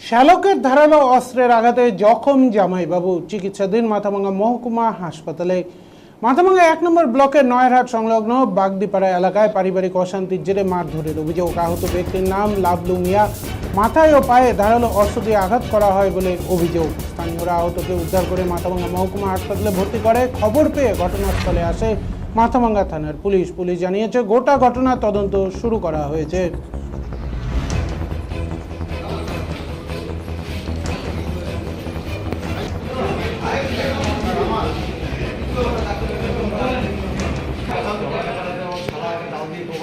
শ্যালকের ধারালো অস্ত্রের আঘাতে জখম জামাইবাবু চিকিৎসাধীন মাথাভাঙ্গা মহকুমা হাসপাতালে। মাথাভাঙ্গা এক নম্বর ব্লকের নয়ারহাট সংলগ্ন বাগদিপাড়া এলাকায় পারিবারিক অশান্তির জেরে মারধরের অভিযোগ। আহত ব্যক্তির নাম লাভলু মিয়া। মাথায় ও পায়ে ধারালো অস্ত্র দিয়ে আঘাত করা হয় বলে অভিযোগ। স্থানীয়রা আহতকে উদ্ধার করে মাথাভাঙ্গা মহকুমা হাসপাতালে ভর্তি করে। খবর পেয়ে ঘটনাস্থলে আসে মাথাভাঙ্গা থানার পুলিশ। পুলিশ জানিয়েছে, গোটা ঘটনার তদন্ত শুরু করা হয়েছে।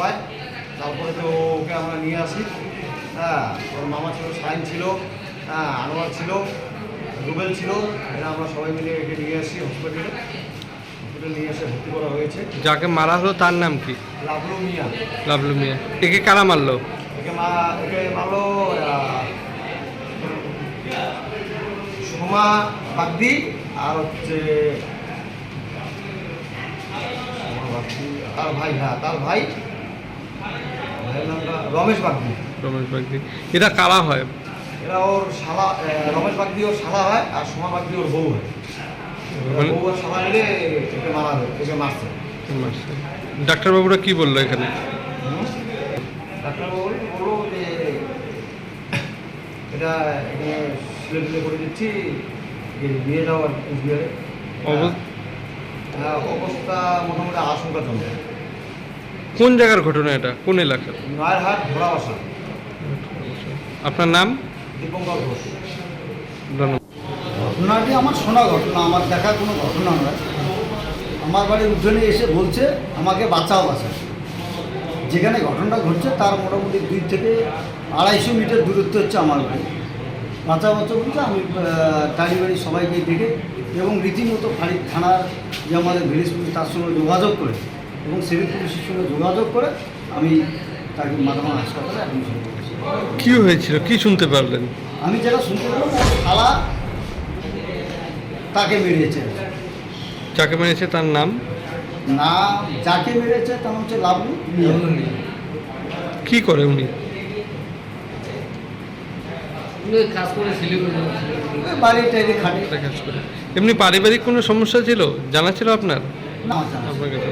কোবায় তারপরে তো ওকে আমরা নিয়ে আসি। হ্যাঁ ওর মামা ছিল সাইন ছিল হ্যাঁ আনোয়ার ছিল রুবেল ছিল। এরা আমরা সবাই মিলে একে নিয়ে আসি হসপিটালে হসপিটালে নিয়ে এসে ভর্তি করা হয়েছে। যাকে মারা হলো তার নাম কি? লাভলু মিয়া। লাভলু মিয়া। একে কারা মারলো? একে মা একে মারলো সোমা বাগদি আর হচ্ছে তার ভাই হ্যাঁ তার ভাই রমেশ বাগদি। রমেশ বাগদি। এটা কারা হয়? এরা ওর শালা রমেশ বাগদি ওর শালা হয় আর সোমা বাগদি ওর বউ হয়। মানে বউ আর শালা মিলে একে মারা একে মারছে। ডাক্তারবাবুরা কি বলল এখানে? ডাক্তারবাবু বলল যে এটা এখানে করে দিচ্ছি এই নিয়ে যাও আর কুচবিহারে অব- হ্যাঁ, অবস্থা মোটামুটি আশঙ্কাজনক। কোন জায়গার ঘটনা এটা? কোন এলাকার? আপনার নাম? ঘটনাটি আমার শোনা ঘটনা আমার দেখা কোনো ঘটনা নয়। আমার বাড়ির উঠোনে এসে বলছে আমাকে বাঁচাও বাঁচাও যেখানে ঘটনাটা ঘটছে তার মোটামুটি দুই থেকে আড়াইশো মিটার দূরত্ব হচ্ছে আমার বাড়ি। বাঁচাও বাঁচাও বলতে আমি টাড়ি বাড়ি সবাইকে ডেকে এবং রীতিমতো ফাঁড়ির থানার যে আমাদের ভিলেজ পুলিশ তার সঙ্গে যোগাযোগ করে এবং সিভিল পুলিশের সঙ্গে যোগাযোগ করে আমি তাকে মাথামা হাসপাতালে অ্যাডমিশন করেছি। কি হয়েছিল? কি শুনতে পারলেন? আমি যেটা শুনতে ওর খালা তাকে মেরেছে। যাকে মেরেছে তার নাম? না যাকে মেরেছে তার হচ্ছে লাভলু কি করে উনি? এমনি পারিবারিক কোনো সমস্যা ছিল? জানা ছিল আপনার? আপনার কাছে।